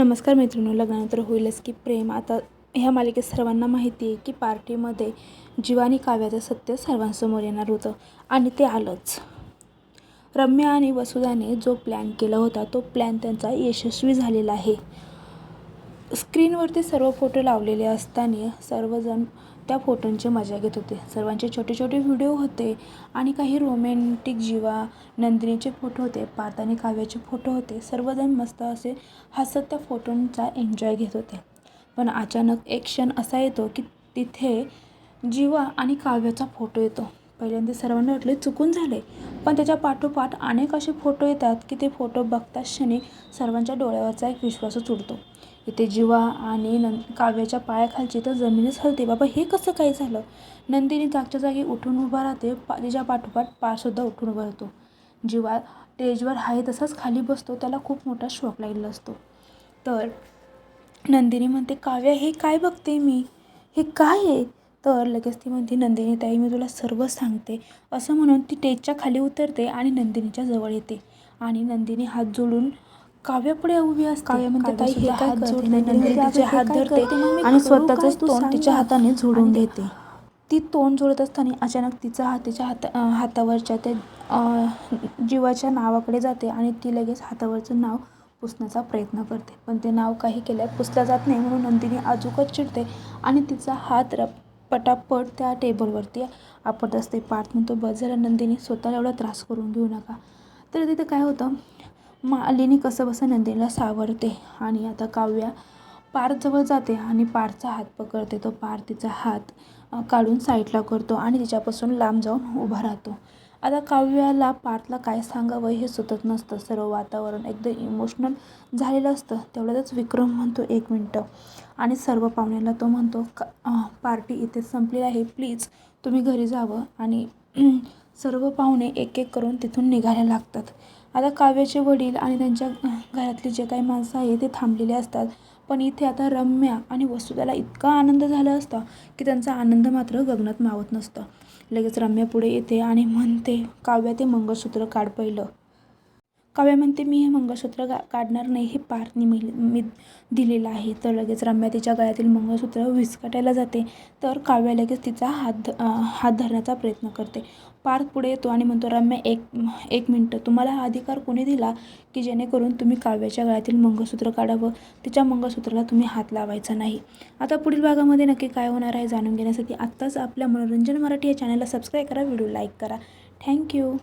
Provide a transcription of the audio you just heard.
नमस्कार मित्रांनो लग्नानंतर होईलच की प्रेम. आता ह्या मालिकेत सर्वांना माहिती आहे की पार्टीमध्ये जीवानी काव्याचं सत्य सर्वांसमोर येणार होतं आणि ते आलंच. रम्या आणि वसुधाने जो प्लॅन केला होता तो प्लॅन त्यांचा यशस्वी झालेला आहे. स्क्रीनवरती सर्व फोटो लावलेले असताना सर्वजण त्या फोटोंची मजा घेत होते. सर्वांचे छोटे छोटे व्हिडिओ होते आणि काही रोमॅन्टिक जीवा नंदिनीचे फोटो होते पार्थ आणि काव्याचे फोटो होते. सर्वजण मस्त असे हसत त्या फोटोंचा एन्जॉय घेत होते. पण अचानक एक क्षण असा येतो की तिथे जीवा आणि काव्याचा फोटो येतो. पहिल्यांदा सर्वांना वाटले चुकून झाले पण त्याच्या पाठोपाठ अनेक असे फोटो येतात की ते फोटो बघताच क्षणी सर्वांच्या डोळ्यावरचा एक विश्वासच उडतो. इथे जीवा आणि नं काव्याच्या पायाखालची तर जमीनच हलते. बाबा हे कसं काय झालं? नंदिनी जागच्या जागी उठून उभा राहते. पा तिच्या पाठोपाठ पायसुद्धा उठून उभा राहतो. जीवा स्टेजवर आहे तसाच खाली बसतो. त्याला खूप मोठा शॉक लागलेला असतो. तर नंदिनी म्हणते काव्या हे काय बघते मी? हे काय आहे? तर लगेच ती म्हणते नंदिनी ताई मी तुला सर्व सांगते. असं म्हणून ती टेजच्या खाली उतरते आणि नंदिनीच्या जवळ येते. आणि नंदिनी हात जोडून काव्यापुढे उभी असते. काव्य म्हणते ताई हे काय करते? नंदिनी तिचे हात धरते आणि स्वतःच तोंड तिच्या हाताने झोडून घेते ती तोंड जोडत असताना अचानक तिचा हात तिच्या हाता हातावरच्या ते अं, जीवाच्या नावाकडे जाते आणि ती लगेच हातावरचं नाव पुसण्याचा प्रयत्न करते. पण ते नाव काही केल्या पुसलं जात नाही म्हणून नंदिनी अजूकच चिडते आणि तिचा हात र पटापट त्या टेबलवरती आपट असते. पार्थ म्हणतो बस झालं नंदिनी स्वतःला एवढा त्रास करून घेऊ नका. तर तिथे काय होतं? मालिनी कसं बसं नंदिनीला सावरते आणि आता काव्या पार्थजवळ जाते आणि पार्थचा हात पकडते. तो पार्थ तिचा हात काढून साईडला करतो आणि तिच्यापासून लांब जाऊन उभा राहतो. आता काव्याला पार्थला काय सांगावं हे सुचत नसतं. सर्व वातावरण एकदम इमोशनल झालेलं असतं. तेवढ्यातच विक्रम म्हणतो एक मिनटं. आणि सर्व पाहुण्याला तो म्हणतो का पार्टी इथे संपली आहे. प्लीज तुम्ही घरी जावं. आणि सर्व पाहुणे एक एक करून तिथून निघायला लागतात. आता काव्याचे वडील आणि त्यांच्या घरातले जे काही माणसं आहे ते थांबलेले असतात. पण इथे आता रम्या आणि वसुधाला इतका आनंद झाला असता की त्यांचा आनंद मात्र गगनात मावत नसतं. लगेच रम्या पुढे येते आणि म्हणते काव्या ते मंगळसूत्र काढ पहिलं. काव्या म्हणते मी हे मंगळसूत्र गा काढणार नाही हे पार्थने मी मी दिलेलं आहे. तर लगेच रम्या तिच्या गळ्यातील मंगळसूत्र विस्कटायला जाते. तर काव्या लगेच तिचा हात ध- हात धरण्याचा प्रयत्न करते. पार्थ पुढे येतो आणि म्हणतो रम्या एक एक मिनटं. तुम्हाला हा अधिकार कोणी दिला की जेणेकरून तुम्ही काव्याच्या गळ्यातील मंगळसूत्र काढावं? तिच्या मंगळसूत्राला तुम्ही हात लावायचा नाही. आता पुढील भागामध्ये नक्की काय होणार आहे जाणून घेण्यासाठी आत्ताच आपल्या मनोरंजन मराठी या चॅनलला सबस्क्राईब करा व्हिडिओ लाईक करा. थँक्यू